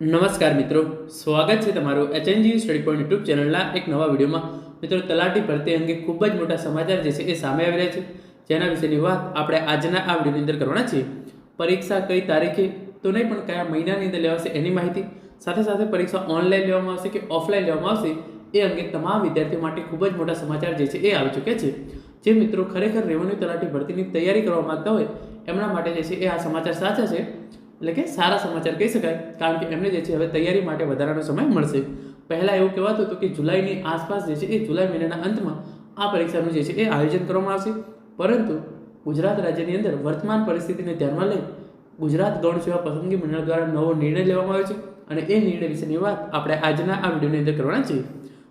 નમસ્કાર મિત્રો, સ્વાગત છે તમારું એચએનજી સ્ટડી પોઈન્ટ યુટ્યુબ ચેનલના એક નવા વિડીયોમાં. મિત્રો, તલાટી ભરતી અંગે ખૂબ જ મોટા સમાચાર જે છે એ સામે આવી રહ્યા છે. જેના વિશેની વાત આપણે આજના આ વિડીયોની અંદર કરવાના છીએ. પરીક્ષા કઈ તારીખે, તો નહીં પણ કયા મહિનાની અંદર લેવાશે એની માહિતી. સાથે સાથે પરીક્ષા ઓનલાઈન લેવામાં આવશે કે ઓફલાઈન લેવામાં આવશે, એ અંગે તમામ વિદ્યાર્થીઓ માટે ખૂબ જ મોટા સમાચાર જે છે એ આવી ચૂક્યા છે. જે મિત્રો ખરેખર રેવન્યુ તલાટી ભરતીની તૈયારી કરવા માંગતા હોય, એમના માટે જે છે એ આ સમાચાર સાચા છે. એટલે કે સારા સમાચાર કહી શકાય. કારણ કે એમને જે છે હવે તૈયારી માટે વધારાનો સમય મળશે. પહેલાં એવું કહેવાતું હતું કે જુલાઈની આસપાસ જે છે એ જુલાઈ મહિનાના અંતમાં આ પરીક્ષાનું જે છે એ આયોજન કરવામાં આવશે. પરંતુ ગુજરાત રાજ્યની અંદર વર્તમાન પરિસ્થિતિને ધ્યાનમાં લઈ ગુજરાત ગૌણ સેવા પસંદગી મંડળ દ્વારા નવો નિર્ણય લેવામાં આવ્યો છે. અને એ નિર્ણય વિશેની વાત આપણે આજના આ વિડીયોની અંદર કરવાના છીએ.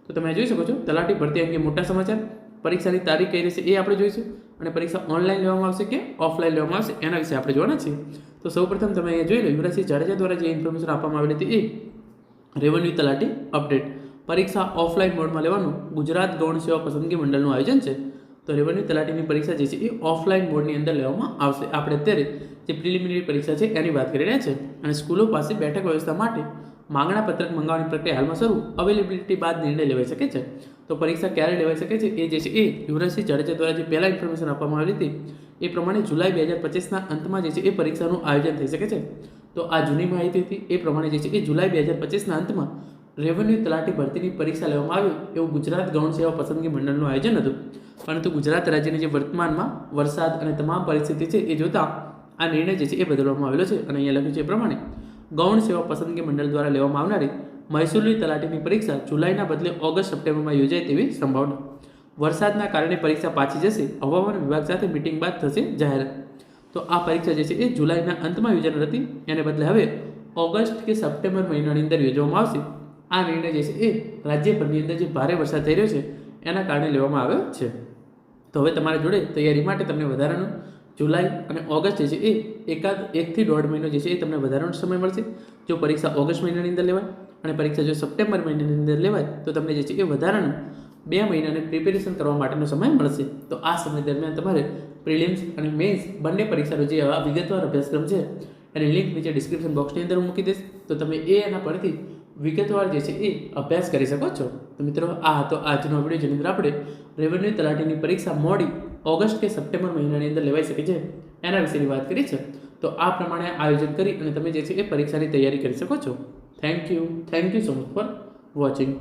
તો તમે જોઈ શકો છો, તલાટી ભરતી અંગે મોટા સમાચાર. પરીક્ષાની તારીખ કઈ રહેશે એ આપણે જોઈશું. અને પરીક્ષા ઓનલાઈન લેવામાં આવશે કે ઓફલાઈન લેવામાં આવશે એના વિશે આપણે જોવાના છીએ. તો સૌપ્રથમ તમે અહીંયા જોઈ લો, યુવરાજસિંહ જાડેજા દ્વારા જે ઇન્ફોર્મેશન આપવામાં આવેલી હતી એ રેવન્યુ તલાટી અપડેટ પરીક્ષા ઓફલાઈન મોડમાં લેવાનું. ગુજરાત ગૌણ સેવા પસંદગી મંડળનું આયોજન છે. તો રેવન્યુ તલાટીની પરીક્ષા જે છે એ ઓફલાઈન મોડની અંદર લેવામાં આવશે. આપણે અત્યારે જે પ્રિલિમિનરી પરીક્ષા છે એની વાત કરી રહ્યા છે. અને સ્કૂલો પાસે બેઠક વ્યવસ્થા માટે માંગણા પત્રક મંગાવવાની પ્રક્રિયા હાલમાં શરૂ. અવેલેબિલિટી બાદ નિર્ણય લેવાઈ શકે છે. તો પરીક્ષા ક્યારે લેવાઈ શકે છે એ જે છે એ યુવરાજસિંહ જાડેજા દ્વારા જે પહેલાં ઇન્ફોર્મેશન આપવામાં આવી હતી એ પ્રમાણે જુલાઈ બે હજાર પચીસના અંતમાં જે છે એ પરીક્ષાનું આયોજન થઈ શકે છે. તો આ જૂની માહિતી હતી, એ પ્રમાણે જે છે એ જુલાઈ બે હજાર પચીસના અંતમાં રેવન્યુ તલાટી ભરતીની પરીક્ષા લેવામાં આવી એવું ગુજરાત ગૌણ સેવા પસંદગી મંડળનું આયોજન હતું. પરંતુ ગુજરાત રાજ્યની જે વર્તમાનમાં વરસાદ અને તમામ પરિસ્થિતિ છે એ જોતાં આ નિર્ણય જે છે એ બદલવામાં આવેલો છે અને અહીંયા લખ્યું છે એ પ્રમાણે ગૌણ સેવા પસંદગી મંડળ દ્વારા લેવામાં આવનારી મહેસૂલી તલાટીની પરીક્ષા જુલાઈના બદલે ઓગસ્ટ સપ્ટેમ્બરમાં યોજાય તેવી સંભાવના વરસાદના કારણે પરીક્ષા પાછી જશે, હવામાન વિભાગ સાથે મિટિંગ બાદ થશે જાહેરાત તો આ પરીક્ષા જે છે એ જુલાઈના અંતમાં યોજાનાર હતી. એને બદલે હવે ઓગસ્ટ કે સપ્ટેમ્બર મહિનાની અંદર યોજવામાં આવશે. આ નિર્ણય જે છે એ રાજ્યભરની અંદર જે ભારે વરસાદ થઈ રહ્યો છે, એના કારણે લેવામાં આવ્યો છે. તો હવે તમારા જોડે તૈયારી માટે તમને વધારાનું જુલાઈ અને ઓગસ્ટ જે છે એ એકાદ એકથી દોઢ મહિનો જે છે એ તમને વધારાનો સમય મળશે. જો પરીક્ષા ઓગસ્ટ મહિનાની અંદર લેવાય અને પરીક્ષા જો સપ્ટેમ્બર મહિનાની અંદર લેવાય, તો તમને જે છે એ વધારાનું બે મહિનાની પ્રિપેરેશન કરવા માટેનો સમય મળશે. તો આ સમય દરમિયાન તમારે પ્રિલિમ્સ અને મેન્સ બંને પરીક્ષાનો જે આ વિગતવાર અભ્યાસક્રમ છે, એની લિંક નીચે ડિસ્ક્રિપ્શન બોક્સની અંદર મૂકી દઈશ. તો તમે એ એના પરથી વિગતવાર જે છે એ અભ્યાસ કરી શકો છો. તો મિત્રો, આ હતો આજનો વીડિયો જેની અંદર આપણે રેવન્યુ તલાટીની પરીક્ષા મોડી ઓગસ્ટ કે સપ્ટેમ્બર મહિનાની અંદર લેવાઈ શકે છે, એના વિશેની વાત કરી છે. તો આ પ્રમાણે આયોજન કરી અને તમે જે છે એ પરીક્ષાની તૈયારી કરી શકો છો. Thank you thank you so much for watching